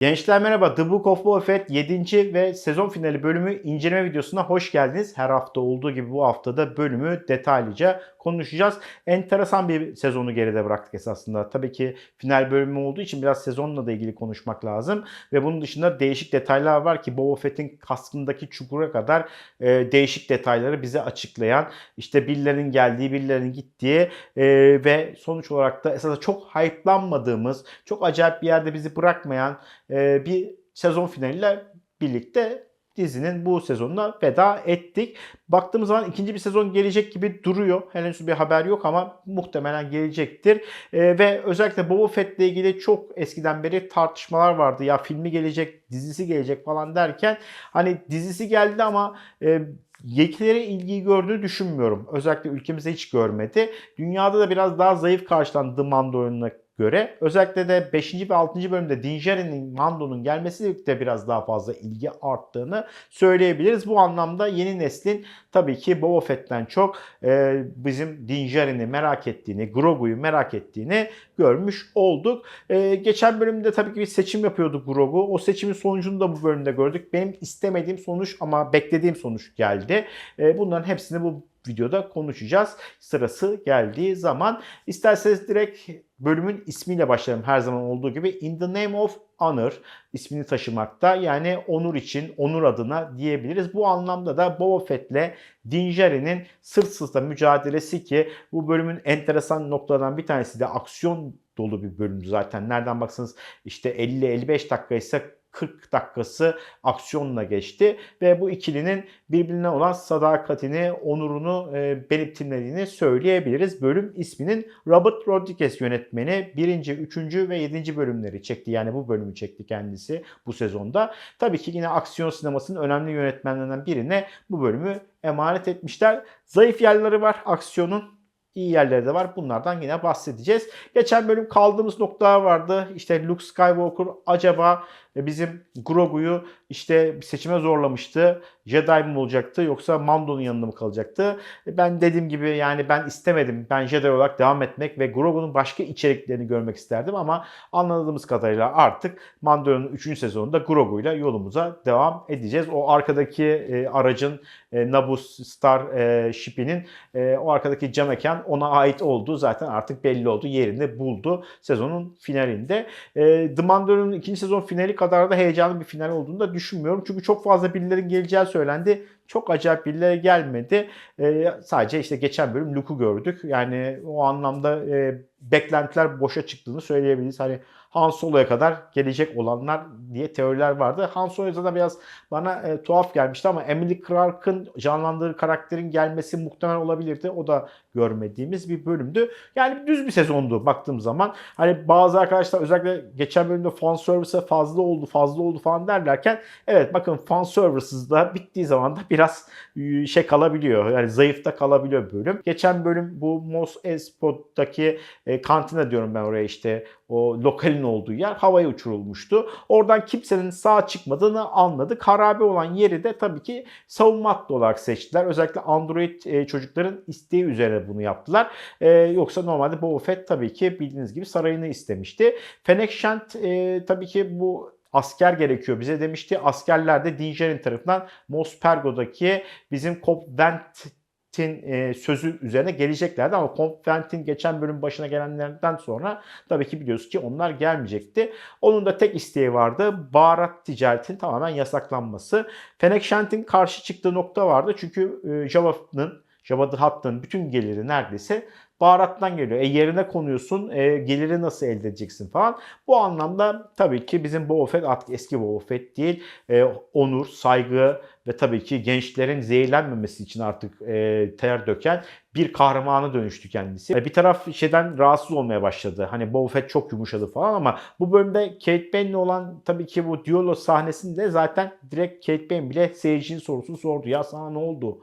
Gençler merhaba. The Book of Boba Fett 7. ve sezon finali bölümü inceleme videosuna hoş geldiniz. Her hafta olduğu gibi bu haftada bölümü detaylıca konuşacağız. Enteresan bir sezonu geride bıraktık esasında. Tabii ki final bölümü olduğu için biraz sezonla da ilgili konuşmak lazım. Ve bunun dışında değişik detaylar var ki Boba Fett'in kaskındaki çukura kadar e, değişik detayları bize açıklayan, işte birilerinin geldiği, birilerinin gittiği e, ve sonuç olarak da esasında çok hype'lanmadığımız, çok acayip bir yerde bizi bırakmayan e, bir sezon finaliyle birlikte dizinin bu sezonuna veda ettik. Baktığımız zaman ikinci bir sezon gelecek gibi duruyor. Henüz bir haber yok ama muhtemelen gelecektir. E, ve özellikle Boba Fett ile ilgili çok eskiden beri tartışmalar vardı. Ya filmi gelecek, dizisi gelecek falan derken hani dizisi geldi ama e, Yetkilere ilgiyi gördüğünü düşünmüyorum. Özellikle ülkemizde hiç görmedi. Dünyada da biraz daha zayıf karşılandı Mandalorian'a göre. Özellikle de 5. ve 6. bölümde Din Djarin'in Mando'nun gelmesiyle de biraz daha fazla ilgi arttığını söyleyebiliriz. Bu anlamda yeni neslin tabii ki Boba Fett'ten çok e, bizim Din Djarin'i merak ettiğini, Grogu'yu merak ettiğini görmüş olduk. E, geçen bölümde tabii ki bir seçim yapıyordu Grogu. O seçimin sonucunu da bu bölümde gördük. Benim istemediğim sonuç ama beklediğim sonuç geldi. E, bunların hepsini bu videoda konuşacağız. Sırası geldiği zaman. isterseniz direkt bölümün ismiyle başlayalım her zaman olduğu gibi. In the name of honor ismini taşımakta. Yani onur için, onur adına diyebiliriz. Bu anlamda da Boba Fett'le Din Djarin'in sırt sırta mücadelesi ki bu bölümün enteresan noktalarından bir tanesi de aksiyon dolu bir bölüm zaten. Nereden baksanız işte 50-55 dakika ise 40 dakikası aksiyonla geçti ve bu ikilinin birbirine olan sadakatini, onurunu e, belirtildiğini söyleyebiliriz. Bölüm isminin Robert Rodriguez yönetmeni 1. 3. ve 7. bölümleri çekti. Yani bu bölümü çekti kendisi bu sezonda. Tabii ki yine aksiyon sinemasının önemli yönetmenlerinden birine bu bölümü emanet etmişler. Zayıf yerleri var aksiyonun iyi yerleri de var. Bunlardan yine bahsedeceğiz. Geçen bölüm kaldığımız noktalar vardı. İşte Luke Skywalker acaba bizim Grogu'yu işte seçime zorlamıştı. Jedi mi olacaktı yoksa Mando'nun yanında mı kalacaktı? Ben dediğim gibi yani ben istemedim. Ben Jedi olarak devam etmek ve Grogu'nun başka içeriklerini görmek isterdim ama anladığımız kadarıyla artık Mando'nun 3. sezonunda Grogu'yla yolumuza devam edeceğiz. O arkadaki e, aracın e, Naboo Star e, ship'inin e, o arkadaki cam mekan ona ait olduğu zaten artık belli oldu. Yerini buldu sezonun finalinde. E, The Mandalorian'ın ikinci sezon finali kadar da heyecanlı bir final olduğunu da düşünmüyorum. Çünkü çok fazla birilerin geleceği söylendi. Çok acayip birileri gelmedi. E, sadece işte geçen bölüm Luke'u gördük. Yani o anlamda e, beklentiler boşa çıktığını söyleyebiliriz. Hani Han Solo'ya kadar gelecek olanlar diye teoriler vardı. Han Solo zaten biraz bana e, tuhaf gelmişti ama Emily Clark'ın canlandırdığı karakterin gelmesi muhtemel olabilirdi. O da görmediğimiz bir bölümdü. Yani düz bir sezondu baktığım zaman. Hani bazı arkadaşlar özellikle geçen bölümde fan service'e fazla oldu, fazla oldu falan derlerken evet bakın fan services da bittiği zaman da biraz e, şey kalabiliyor. Yani zayıfta kalabiliyor bölüm. Geçen bölüm bu Mos Espo'daki e, kantine diyorum ben oraya işte o lokalin olduğu yer havaya uçurulmuştu. Oradan kimsenin sağ çıkmadığını anladık. Harabe olan yeri de tabii ki savunma hattı olarak seçtiler. Özellikle Android e, çocukların isteği üzerine bunu yaptılar. E, yoksa normalde Boba Fett tabii ki bildiğiniz gibi sarayını istemişti. Fennec Shand e, tabii ki bu asker gerekiyor bize demişti. Askerler de Din tarafından Mos Pergo'daki bizim Cobb Vent e, sözü üzerine geleceklerdi ama Conventin geçen bölüm başına gelenlerden sonra tabii ki biliyoruz ki onlar gelmeyecekti. Onun da tek isteği vardı. Baharat ticaretin tamamen yasaklanması. Fennec karşı çıktığı nokta vardı. Çünkü e, Jabba the Hutt'ın bütün geliri neredeyse baharattan geliyor. E yerine konuyorsun, e, geliri nasıl elde edeceksin falan. Bu anlamda tabii ki bizim Boba Fett artık eski Boba Fett değil. E, onur, saygı ve tabii ki gençlerin zehirlenmemesi için artık e, ter döken bir kahramana dönüştü kendisi. E, bir taraf şeyden rahatsız olmaya başladı. Hani Boba Fett çok yumuşadı falan ama bu bölümde Kate Bane'le olan tabii ki bu diyalog sahnesinde zaten direkt Kate Bane bile seyircinin sorusunu sordu. Ya sana ne oldu?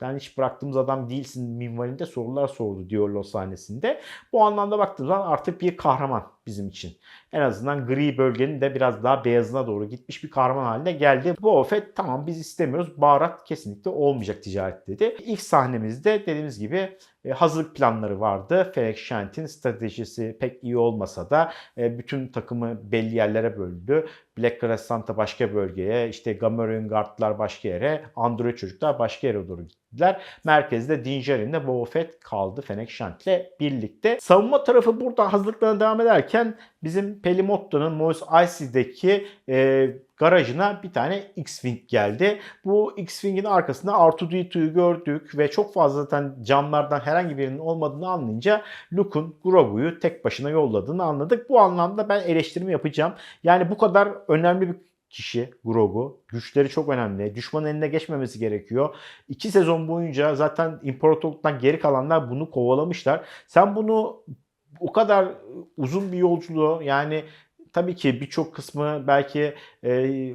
Sen hiç bıraktığımız adam değilsin minvalinde sorular sordu diyalog sahnesinde. Bu anlamda baktığımız zaman artık bir kahraman bizim için. En azından gri bölgenin de biraz daha beyazına doğru gitmiş bir kahraman haline geldi. Boba Fett tamam biz istemiyoruz. Baharat kesinlikle olmayacak ticaret dedi. İlk sahnemizde dediğimiz gibi e, hazırlık planları vardı. Fennec Shant'in stratejisi pek iyi olmasa da e, bütün takımı belli yerlere böldü. Black Crescent'a başka bölgeye, işte Gamorrean Guard'lar başka yere, Android çocuklar başka yere doğru gittiler. Merkezde Din Djarin'le Boba Fett kaldı Fennec Shant'le birlikte. Savunma tarafı burada hazırlıklarına devam ederken bizim Pelimotto'nun Mos Eisley'deki e, garajına bir tane X-Wing geldi. Bu X-Wing'in arkasında R2-D2'yu gördük ve çok fazla zaten camlardan herhangi birinin olmadığını anlayınca Luke'un Grogu'yu tek başına yolladığını anladık. Bu anlamda ben eleştirimi yapacağım. Yani bu kadar önemli bir kişi Grogu. Güçleri çok önemli. Düşmanın eline geçmemesi gerekiyor. İki sezon boyunca zaten imparatorluktan geri kalanlar bunu kovalamışlar. Sen bunu o kadar uzun bir yolculuğu yani tabii ki birçok kısmı belki e,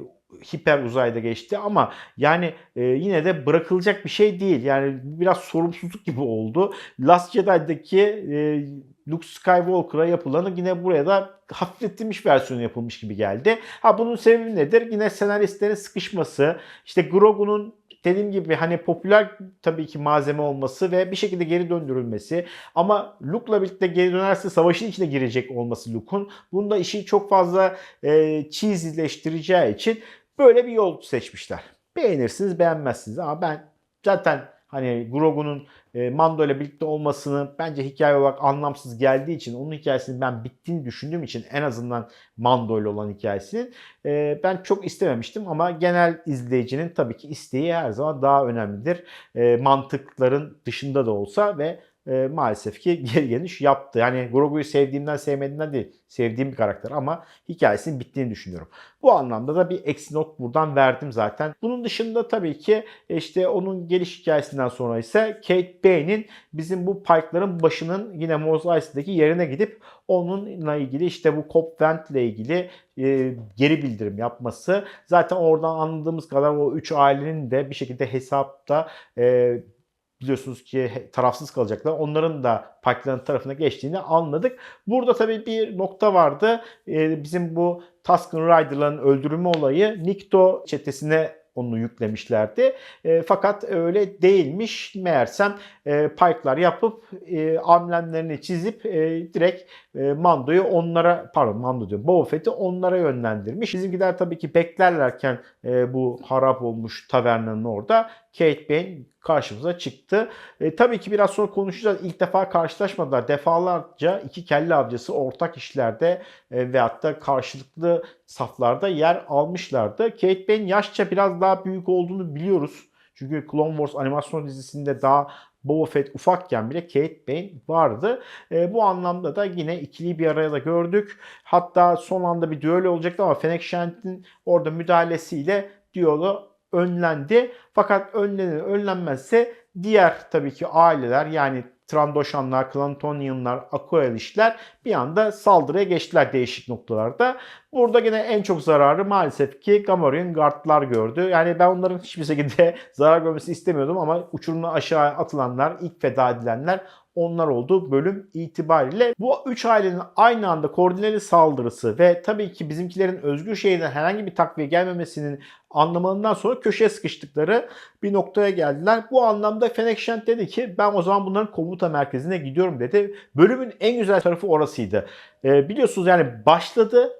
hiper uzayda geçti ama yani e, yine de bırakılacak bir şey değil. Yani biraz sorumsuzluk gibi oldu. Last Jedi'daki e, Luke Skywalker'a yapılanı yine buraya da hafifletilmiş versiyonu yapılmış gibi geldi. Ha bunun sebebi nedir? Yine senaristlerin sıkışması, işte Grogu'nun dediğim gibi hani popüler tabii ki malzeme olması ve bir şekilde geri döndürülmesi ama Luke'la birlikte geri dönerse savaşın içine girecek olması Luke'un bunda işi çok fazla e, cheesyleştireceği için böyle bir yol seçmişler. Beğenirsiniz beğenmezsiniz ama ben zaten hani Grogu'nun e, Mando ile birlikte olmasını bence hikaye olarak anlamsız geldiği için onun hikayesinin ben bittiğini düşündüğüm için en azından Mando ile olan hikayesinin e, ben çok istememiştim ama genel izleyicinin tabii ki isteği her zaman daha önemlidir. E, mantıkların dışında da olsa ve e, maalesef ki geri geliş yaptı. Yani Grogu'yu sevdiğimden sevmediğimden değil. Sevdiğim bir karakter ama hikayesinin bittiğini düşünüyorum. Bu anlamda da bir eksi not buradan verdim zaten. Bunun dışında tabii ki işte onun geliş hikayesinden sonra ise Kate Bane'in bizim bu parkların başının yine Mos Eisley'deki yerine gidip onunla ilgili işte bu Cobb Vent ile ilgili e, geri bildirim yapması. Zaten oradan anladığımız kadar o üç ailenin de bir şekilde hesapta e, biliyorsunuz ki tarafsız kalacaklar. Onların da parkların tarafına geçtiğini anladık. Burada tabii bir nokta vardı. Ee, bizim bu Tusken Rider'ların öldürülme olayı Nikto çetesine onu yüklemişlerdi. E, fakat öyle değilmiş. Meğersem e, parklar yapıp e, amblemlerini çizip e, direkt e, Mando'yu onlara pardon Mando diyorum Boba Fett'i onlara yönlendirmiş. Bizimkiler tabii ki beklerlerken e, bu harap olmuş tavernanın orada Kate Bane karşımıza çıktı. E, tabii ki biraz sonra konuşacağız. İlk defa karşılaşmadılar. Defalarca iki kelle avcısı ortak işlerde e, veyahut da karşılıklı saflarda yer almışlardı. Kate Bane yaşça biraz daha büyük olduğunu biliyoruz. Çünkü Clone Wars animasyon dizisinde daha Boba Fett ufakken bile Kate Bane vardı. E, bu anlamda da yine ikili bir araya da gördük. Hatta son anda bir düello olacaktı ama Fennec Shant'in orada müdahalesiyle düello önlendi. Fakat önlenir önlenmezse diğer tabii ki aileler yani Trandoshanlar, Klantonianlar, Aqualish'ler bir anda saldırıya geçtiler değişik noktalarda. Burada yine en çok zararı maalesef ki Gamorrean Guard'lar gördü. Yani ben onların hiçbir şekilde zarar görmesi istemiyordum ama uçurumdan aşağı atılanlar, ilk feda edilenler onlar oldu bölüm itibariyle. Bu üç ailenin aynı anda koordineli saldırısı ve tabii ki bizimkilerin özgür şehirden herhangi bir takviye gelmemesinin anlamalından sonra köşeye sıkıştıkları bir noktaya geldiler. Bu anlamda Shand dedi ki ben o zaman bunların komuta merkezine gidiyorum dedi. Bölümün en güzel tarafı orasıydı. Ee, biliyorsunuz yani başladı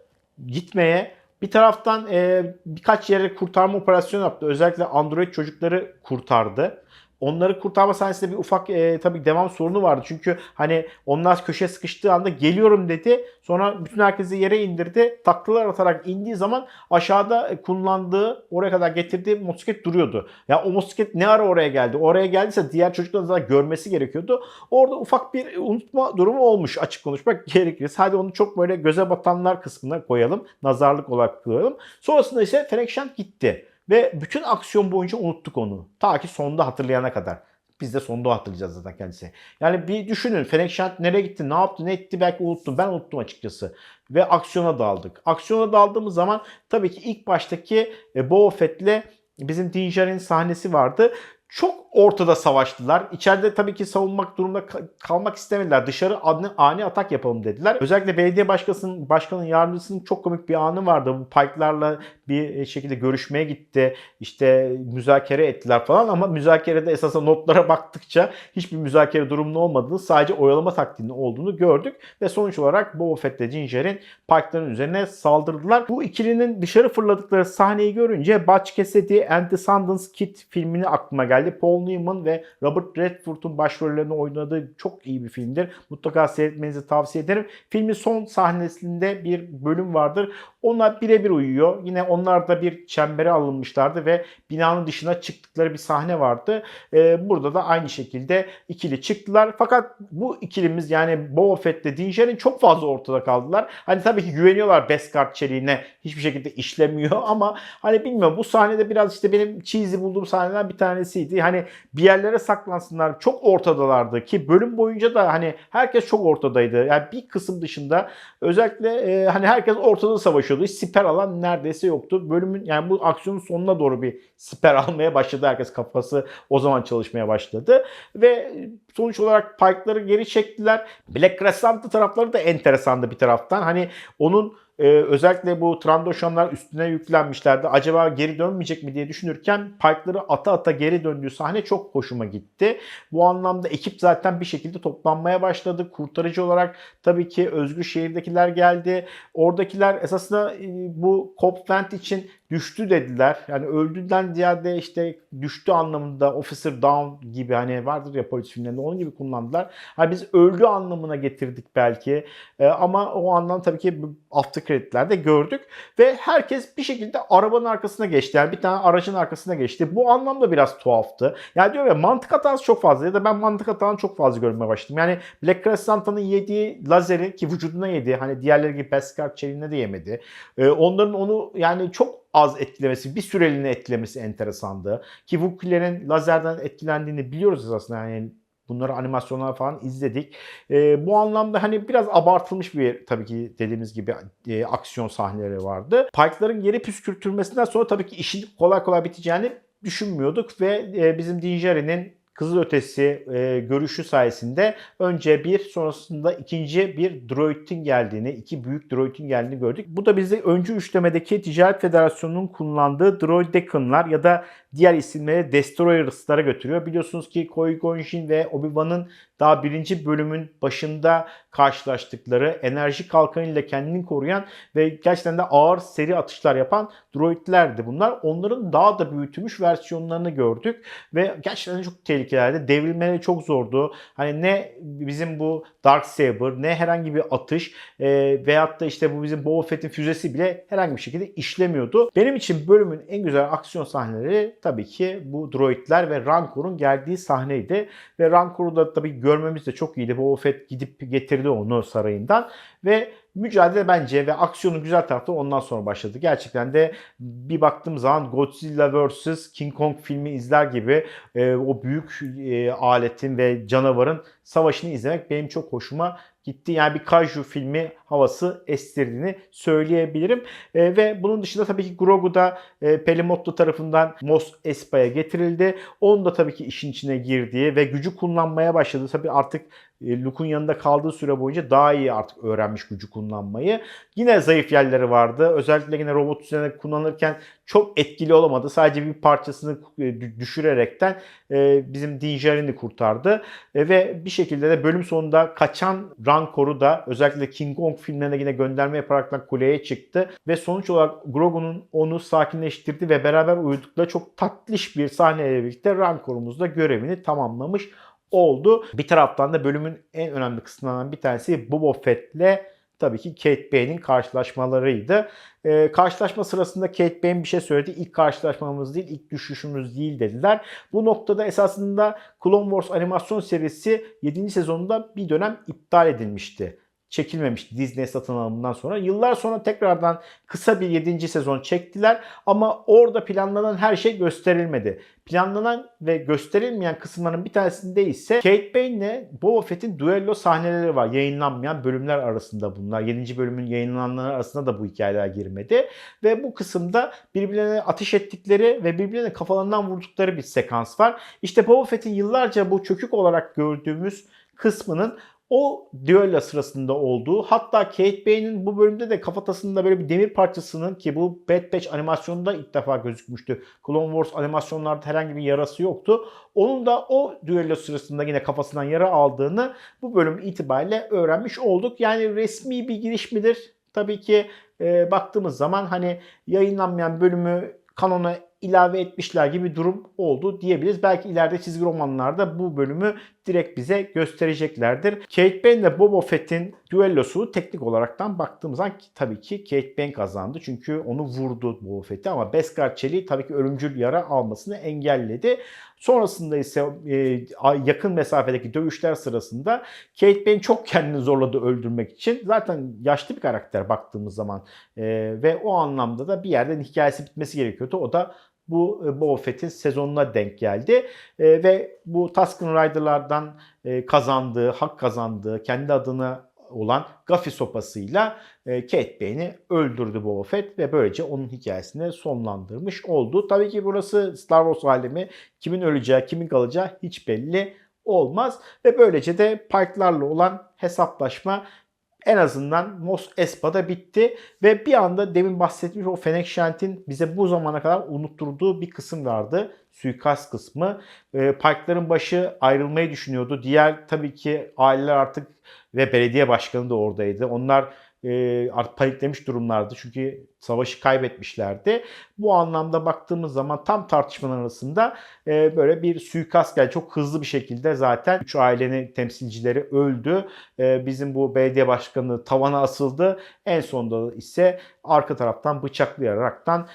gitmeye bir taraftan e, birkaç yere kurtarma operasyonu yaptı. Özellikle Android çocukları kurtardı onları kurtarma sahnesinde bir ufak e, tabii devam sorunu vardı. Çünkü hani onlar köşeye sıkıştığı anda geliyorum dedi. Sonra bütün herkesi yere indirdi. Taklalar atarak indiği zaman aşağıda kullandığı oraya kadar getirdiği motosiklet duruyordu. Ya o motosiklet ne ara oraya geldi? Oraya geldiyse diğer çocukların da görmesi gerekiyordu. Orada ufak bir unutma durumu olmuş açık konuşmak gerekirse. Hadi onu çok böyle göze batanlar kısmına koyalım. Nazarlık olarak koyalım. Sonrasında ise Fenekşent gitti. Ve bütün aksiyon boyunca unuttuk onu. Ta ki sonda hatırlayana kadar. Biz de sonda hatırlayacağız zaten kendisi. Yani bir düşünün Fennec Shand nereye gitti, ne yaptı, ne etti belki unuttum. Ben unuttum açıkçası. Ve aksiyona daldık. Aksiyona daldığımız zaman tabii ki ilk baştaki e, Boba Fett'le bizim Din Djarin sahnesi vardı. çok ortada savaştılar. İçeride tabii ki savunmak durumunda ka- kalmak istemediler. Dışarı ani, ani atak yapalım dediler. Özellikle belediye başkanının, başkanın yardımcısının çok komik bir anı vardı. Bu Pike'larla bir şekilde görüşmeye gitti. İşte müzakere ettiler falan ama müzakerede esasında notlara baktıkça hiçbir müzakere durumunda olmadığını sadece oyalama taktiğinin olduğunu gördük. Ve sonuç olarak Boba Fett ile Ginger'in Pike'ların üzerine saldırdılar. Bu ikilinin dışarı fırladıkları sahneyi görünce Butch Cassidy and the Sundance Kid filmini aklıma geldi. Paul Newman ve Robert Redford'un başrollerini oynadığı çok iyi bir filmdir. Mutlaka seyretmenizi tavsiye ederim. Filmin son sahnesinde bir bölüm vardır. Ona birebir uyuyor. Yine onlar da bir çembere alınmışlardı ve binanın dışına çıktıkları bir sahne vardı. Ee, burada da aynı şekilde ikili çıktılar. Fakat bu ikilimiz yani Boba Fett ile Din Djarin çok fazla ortada kaldılar. Hani tabii ki güveniyorlar Beskar çeliğine. Hiçbir şekilde işlemiyor ama hani bilmiyorum bu sahnede biraz işte benim cheesy bulduğum sahneler bir tanesiydi. Hani bir yerlere saklansınlar. Çok ortadalardı ki bölüm boyunca da hani herkes çok ortadaydı. Yani bir kısım dışında özellikle e, hani herkes ortada savaşıyordu. Hiç siper alan neredeyse yoktu. Bölümün yani bu aksiyonun sonuna doğru bir siper almaya başladı. Herkes kafası o zaman çalışmaya başladı. Ve sonuç olarak Pike'ları geri çektiler. Black Crescent'lı tarafları da enteresandı bir taraftan. Hani onun ee, özellikle bu Trandoshanlar üstüne yüklenmişlerdi. Acaba geri dönmeyecek mi diye düşünürken Pike'ları ata ata geri döndüğü sahne çok hoşuma gitti. Bu anlamda ekip zaten bir şekilde toplanmaya başladı. Kurtarıcı olarak tabii ki Özgür Şehir'dekiler geldi. Oradakiler esasında e, bu Cobb Vent için düştü dediler. Yani öldüden ziyade işte düştü anlamında officer down gibi hani vardır ya polis filmlerinde onun gibi kullandılar. Hani biz öldü anlamına getirdik belki. Ee, ama o anlam tabii ki after kreditlerde gördük. Ve herkes bir şekilde arabanın arkasına geçti. Yani bir tane aracın arkasına geçti. Bu anlamda biraz tuhaftı. Yani diyor ya mantık hatası çok fazla ya da ben mantık hatanı çok fazla görmeye başladım. Yani Black Crescent'ın yediği lazeri ki vücuduna yedi. Hani diğerleri gibi Beskar çeliğine de yemedi. Ee, onların onu yani çok az etkilemesi, bir süreliğine etkilemesi enteresandı. Ki Wookiee'lerin lazerden etkilendiğini biliyoruz aslında yani Bunları animasyonlar falan izledik. E, bu anlamda hani biraz abartılmış bir tabii ki dediğimiz gibi e, aksiyon sahneleri vardı. Pike'ların geri püskürtülmesinden sonra tabii ki işin kolay kolay biteceğini düşünmüyorduk ve e, bizim Dinjari'nin Kızılötesi e, görüşü sayesinde önce bir sonrasında ikinci bir droid'in geldiğini, iki büyük droid'in geldiğini gördük. Bu da bizi öncü üçlemedeki Ticaret Federasyonu'nun kullandığı Droidecan'lar ya da diğer isimleri Destroyers'lara götürüyor. Biliyorsunuz ki Qui-Gon Jinn ve Obi-Wan'ın daha birinci bölümün başında karşılaştıkları enerji kalkanıyla kendini koruyan ve gerçekten de ağır seri atışlar yapan droidlerdi bunlar. Onların daha da büyütülmüş versiyonlarını gördük ve gerçekten çok tehlikeliydi. Devrilmeleri çok zordu. Hani ne bizim bu Dark Saber ne herhangi bir atış e, veyahut da işte bu bizim Boba Fett'in füzesi bile herhangi bir şekilde işlemiyordu. Benim için bölümün en güzel aksiyon sahneleri tabii ki bu droidler ve Rancor'un geldiği sahneydi. Ve Rancor'u da tabii görmemiz de çok iyiydi. Boba Fett gidip getirdi onu sarayından ve mücadele bence ve aksiyonun güzel tarafı ondan sonra başladı. Gerçekten de bir baktığım zaman Godzilla vs. King Kong filmi izler gibi e, o büyük e, aletin ve canavarın savaşını izlemek benim çok hoşuma gitti. Yani bir kaiju filmi havası estirdiğini söyleyebilirim. E, ve bunun dışında tabii ki Grogu da e, Pelimotto tarafından Mos Espa'ya getirildi. Onun da tabii ki işin içine girdiği ve gücü kullanmaya başladı. Tabii artık Luke'un yanında kaldığı süre boyunca daha iyi artık öğrenmiş gücü kullanmayı. Yine zayıf yerleri vardı. Özellikle yine robot üzerine kullanırken çok etkili olamadı. Sadece bir parçasını e, düşürerekten e, bizim Din Djarin'i kurtardı. ve bir şekilde de bölüm sonunda kaçan Rancor'u da özellikle King Kong filmlerine yine gönderme yaparak kuleye çıktı. Ve sonuç olarak Grogu'nun onu sakinleştirdi ve beraber uyudukları çok tatlış bir sahneyle birlikte Rancor'umuz da görevini tamamlamış oldu. Bir taraftan da bölümün en önemli kısımlarından bir tanesi Boba Fett'le tabii ki Kate Bane'in karşılaşmalarıydı. Ee, karşılaşma sırasında Kate Bane bir şey söyledi. İlk karşılaşmamız değil, ilk düşüşümüz değil dediler. Bu noktada esasında Clone Wars animasyon serisi 7. sezonunda bir dönem iptal edilmişti. Çekilmemişti Disney satın alımından sonra. Yıllar sonra tekrardan kısa bir 7. sezon çektiler ama orada planlanan her şey gösterilmedi. Planlanan ve gösterilmeyen kısımların bir tanesinde ise Kate Bane ile Boba Fett'in duello sahneleri var. Yayınlanmayan bölümler arasında bunlar. 7. bölümün yayınlananları arasında da bu hikayeler girmedi. Ve bu kısımda birbirlerine ateş ettikleri ve birbirlerine kafalarından vurdukları bir sekans var. İşte Boba Fett'in yıllarca bu çökük olarak gördüğümüz kısmının o düello sırasında olduğu hatta Kate Bane'in bu bölümde de kafatasında böyle bir demir parçasının ki bu Bad Batch animasyonunda ilk defa gözükmüştü. Clone Wars animasyonlarda herhangi bir yarası yoktu. Onun da o düello sırasında yine kafasından yara aldığını bu bölüm itibariyle öğrenmiş olduk. Yani resmi bir giriş midir? Tabii ki e, baktığımız zaman hani yayınlanmayan bölümü kanona ilave etmişler gibi durum oldu diyebiliriz. Belki ileride çizgi romanlarda bu bölümü direkt bize göstereceklerdir. Kate Bane ile Boba Fett'in düellosu teknik olaraktan baktığımız zaman tabii ki Kate Bane kazandı. Çünkü onu vurdu Boba Fett'i ama Beskar çeliği tabii ki ölümcül yara almasını engelledi. Sonrasında ise e, yakın mesafedeki dövüşler sırasında Kate Bane çok kendini zorladı öldürmek için. Zaten yaşlı bir karakter baktığımız zaman e, ve o anlamda da bir yerden hikayesi bitmesi gerekiyordu. O da bu e, Boba Fett'in sezonuna denk geldi. E, ve bu Tusken Rider'lardan e, kazandığı, hak kazandığı, kendi adına olan Gaffy sopasıyla e, Cat Bane'i öldürdü Boba Fett ve böylece onun hikayesini sonlandırmış oldu. Tabii ki burası Star Wars alemi kimin öleceği, kimin kalacağı hiç belli olmaz ve böylece de Pike'larla olan hesaplaşma en azından Mos Espa'da bitti ve bir anda demin bahsetmiş o Fennec Shand'in bize bu zamana kadar unutturduğu bir kısım vardı. Suikast kısmı. E, Pike'ların başı ayrılmayı düşünüyordu. Diğer tabii ki aileler artık ve belediye başkanı da oradaydı. Onlar e, artık paniklemiş durumlardı. Çünkü savaşı kaybetmişlerdi. Bu anlamda baktığımız zaman tam tartışmalar arasında e, böyle bir suikast geldi. Çok hızlı bir şekilde zaten üç ailenin temsilcileri öldü. E, bizim bu belediye başkanı tavana asıldı. En sonunda ise arka taraftan bıçaklayaraktan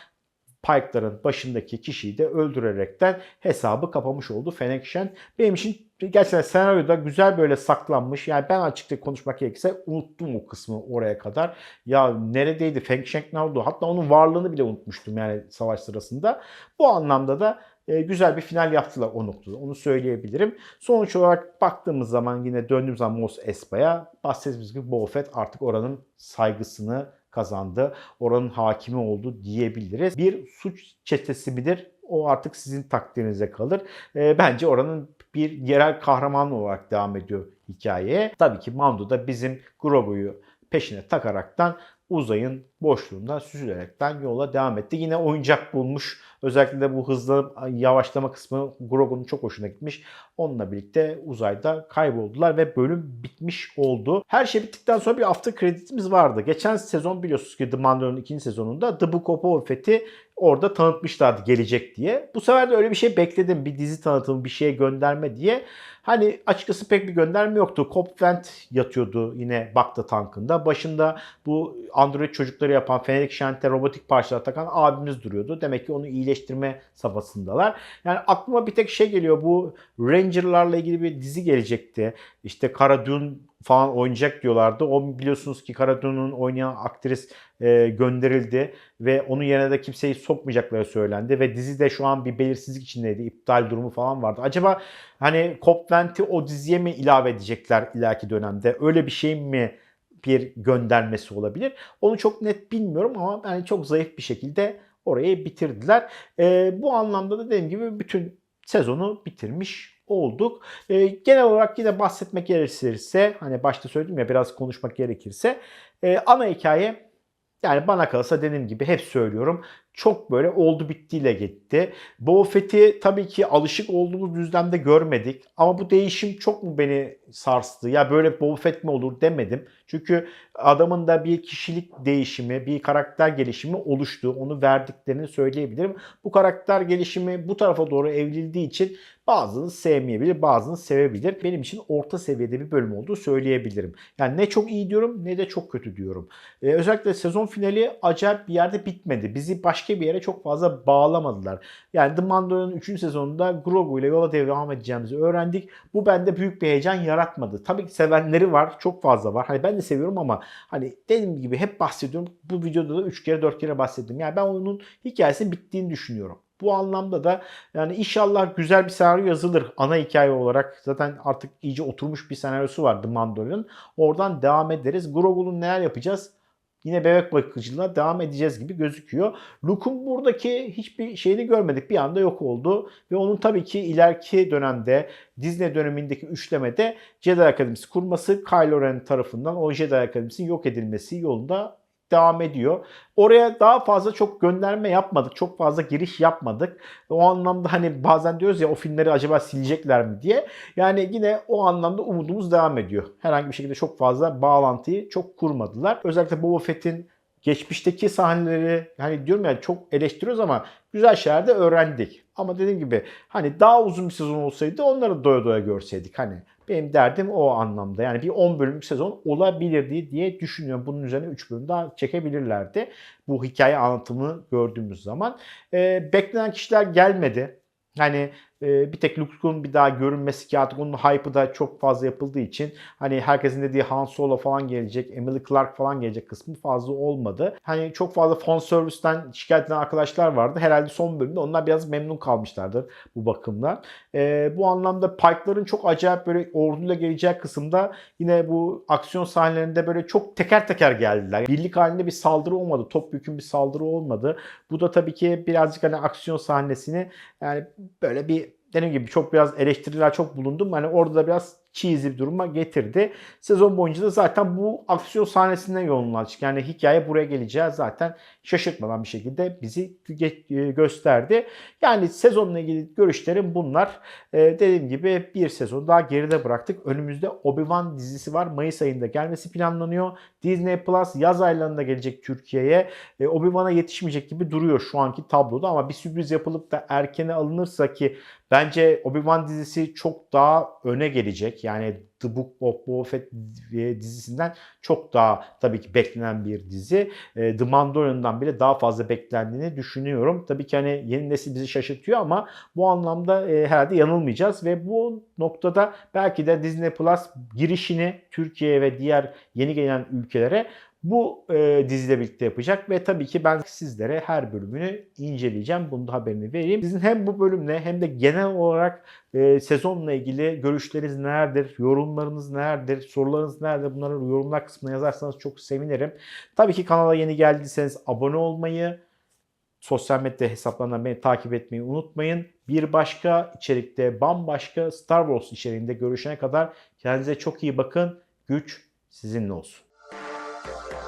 Pike'ların başındaki kişiyi de öldürerekten hesabı kapamış oldu Fennec Benim için gerçekten senaryoda güzel böyle saklanmış. Yani ben açıkça konuşmak gerekirse unuttum o kısmı oraya kadar. Ya neredeydi Feng Sheng nerede? Hatta onun varlığını bile unutmuştum yani savaş sırasında. Bu anlamda da e, güzel bir final yaptılar o noktada. Onu söyleyebilirim. Sonuç olarak baktığımız zaman yine döndüğüm zaman Mos Espa'ya bahsettiğimiz gibi Boba artık oranın saygısını kazandı. Oranın hakimi oldu diyebiliriz. Bir suç çetesi midir? O artık sizin takdirinize kalır. E, bence oranın bir yerel kahraman olarak devam ediyor hikayeye. Tabii ki Mando da bizim Grogu'yu peşine takaraktan uzayın boşluğunda süzülerekten yola devam etti. Yine oyuncak bulmuş. Özellikle de bu hızlı yavaşlama kısmı Grogu'nun çok hoşuna gitmiş. Onunla birlikte uzayda kayboldular ve bölüm bitmiş oldu. Her şey bittikten sonra bir after kreditimiz vardı. Geçen sezon biliyorsunuz ki The Mandalorian'ın ikinci sezonunda The Book of Fett'i orada tanıtmışlardı gelecek diye. Bu sefer de öyle bir şey bekledim. Bir dizi tanıtımı, bir şeye gönderme diye. Hani açıkçası pek bir gönderme yoktu. Cobb Vent yatıyordu yine Bakta tankında. Başında bu Android çocukları yapan Fennec Shand'e robotik parçalar takan abimiz duruyordu. Demek ki onu iyileştirme safhasındalar. Yani aklıma bir tek şey geliyor. Bu Ranger'larla ilgili bir dizi gelecekti. İşte Cara Dune falan oynayacak diyorlardı. O biliyorsunuz ki Cara Dune'un oynayan aktris e, gönderildi ve onun yerine de kimseyi sokmayacakları söylendi ve dizi de şu an bir belirsizlik içindeydi. İptal durumu falan vardı. Acaba hani Cop Vent'i o diziye mi ilave edecekler ileriki dönemde? Öyle bir şey mi bir göndermesi olabilir? Onu çok net bilmiyorum ama yani çok zayıf bir şekilde orayı bitirdiler. E, bu anlamda da dediğim gibi bütün sezonu bitirmiş olduk. E, genel olarak yine bahsetmek gerekirse hani başta söyledim ya biraz konuşmak gerekirse e, ana hikaye yani bana kalırsa dediğim gibi hep söylüyorum çok böyle oldu bittiyle gitti. Boba Fett'i tabii ki alışık olduğumuz düzlemde görmedik. Ama bu değişim çok mu beni sarstı? Ya böyle Boba Fett mi olur demedim. Çünkü adamın da bir kişilik değişimi, bir karakter gelişimi oluştu. Onu verdiklerini söyleyebilirim. Bu karakter gelişimi bu tarafa doğru evrildiği için bazını sevmeyebilir, bazını sevebilir. Benim için orta seviyede bir bölüm olduğu söyleyebilirim. Yani ne çok iyi diyorum ne de çok kötü diyorum. Ee, özellikle sezon finali acayip bir yerde bitmedi. Bizi baş başka bir yere çok fazla bağlamadılar. Yani The Mandalorian'ın 3. sezonunda Grogu ile yola devam edeceğimizi öğrendik. Bu bende büyük bir heyecan yaratmadı. Tabii ki sevenleri var. Çok fazla var. Hani ben de seviyorum ama hani dediğim gibi hep bahsediyorum. Bu videoda da 3 kere 4 kere bahsettim. Yani ben onun hikayesinin bittiğini düşünüyorum. Bu anlamda da yani inşallah güzel bir senaryo yazılır ana hikaye olarak. Zaten artık iyice oturmuş bir senaryosu var The Mandalorian. Oradan devam ederiz. Grogu'nun neler yapacağız? Yine bebek bakıcılığına devam edeceğiz gibi gözüküyor. Luke'un buradaki hiçbir şeyini görmedik. Bir anda yok oldu. Ve onun tabii ki ileriki dönemde Disney dönemindeki üçlemede Jedi Akademisi kurması Kylo Ren tarafından o Jedi Akademisi'nin yok edilmesi yolunda devam ediyor. Oraya daha fazla çok gönderme yapmadık. Çok fazla giriş yapmadık. O anlamda hani bazen diyoruz ya o filmleri acaba silecekler mi diye. Yani yine o anlamda umudumuz devam ediyor. Herhangi bir şekilde çok fazla bağlantıyı çok kurmadılar. Özellikle Boba Fett'in geçmişteki sahneleri hani diyorum ya çok eleştiriyoruz ama güzel şeyler de öğrendik. Ama dediğim gibi hani daha uzun bir sezon olsaydı onları doya doya görseydik. Hani benim derdim o anlamda. Yani bir 10 bölümlük sezon olabilirdi diye düşünüyorum. Bunun üzerine 3 bölüm daha çekebilirlerdi. Bu hikaye anlatımını gördüğümüz zaman. Ee, beklenen kişiler gelmedi. Hani e, bir tek Luke'un bir daha görünmesi ki artık onun hype'ı da çok fazla yapıldığı için hani herkesin dediği Han Solo falan gelecek, Emily Clark falan gelecek kısmı fazla olmadı. Hani çok fazla fan servisten şikayet eden arkadaşlar vardı. Herhalde son bölümde onlar biraz memnun kalmışlardır bu bakımdan. E, bu anlamda Pike'ların çok acayip böyle orduyla geleceği kısımda yine bu aksiyon sahnelerinde böyle çok teker teker geldiler. Birlik halinde bir saldırı olmadı. Topyekun bir saldırı olmadı. Bu da tabii ki birazcık hani aksiyon sahnesini yani böyle bir dediğim gibi çok biraz eleştiriler çok bulundum. Hani orada da biraz cheesy bir duruma getirdi. Sezon boyunca da zaten bu aksiyon sahnesinden yoğunlaştık. Yani hikaye buraya geleceği zaten şaşırtmadan bir şekilde bizi e, gösterdi. Yani sezonla ilgili görüşlerim bunlar. Ee, dediğim gibi bir sezon daha geride bıraktık. Önümüzde Obi-Wan dizisi var. Mayıs ayında gelmesi planlanıyor. Disney Plus yaz aylarında gelecek Türkiye'ye. Ee, Obi-Wan'a yetişmeyecek gibi duruyor şu anki tabloda ama bir sürpriz yapılıp da erkene alınırsa ki bence Obi-Wan dizisi çok daha öne gelecek. Yani The Book of Boba Fett dizisinden çok daha tabii ki beklenen bir dizi. E, The Mandalorian'dan bile daha fazla beklendiğini düşünüyorum. Tabii ki hani yeni nesil bizi şaşırtıyor ama bu anlamda e, herhalde yanılmayacağız ve bu noktada belki de Disney Plus girişini Türkiye'ye ve diğer yeni gelen ülkelere bu e, diziyle birlikte yapacak ve tabii ki ben sizlere her bölümünü inceleyeceğim. Bunu da haberini vereyim. Sizin hem bu bölümle hem de genel olarak e, sezonla ilgili görüşleriniz nelerdir, yorumlarınız nelerdir, sorularınız nerede bunları yorumlar kısmına yazarsanız çok sevinirim. Tabii ki kanala yeni geldiyseniz abone olmayı, sosyal medya hesaplarından beni takip etmeyi unutmayın. Bir başka içerikte bambaşka Star Wars içeriğinde görüşene kadar kendinize çok iyi bakın. Güç sizinle olsun. Bye.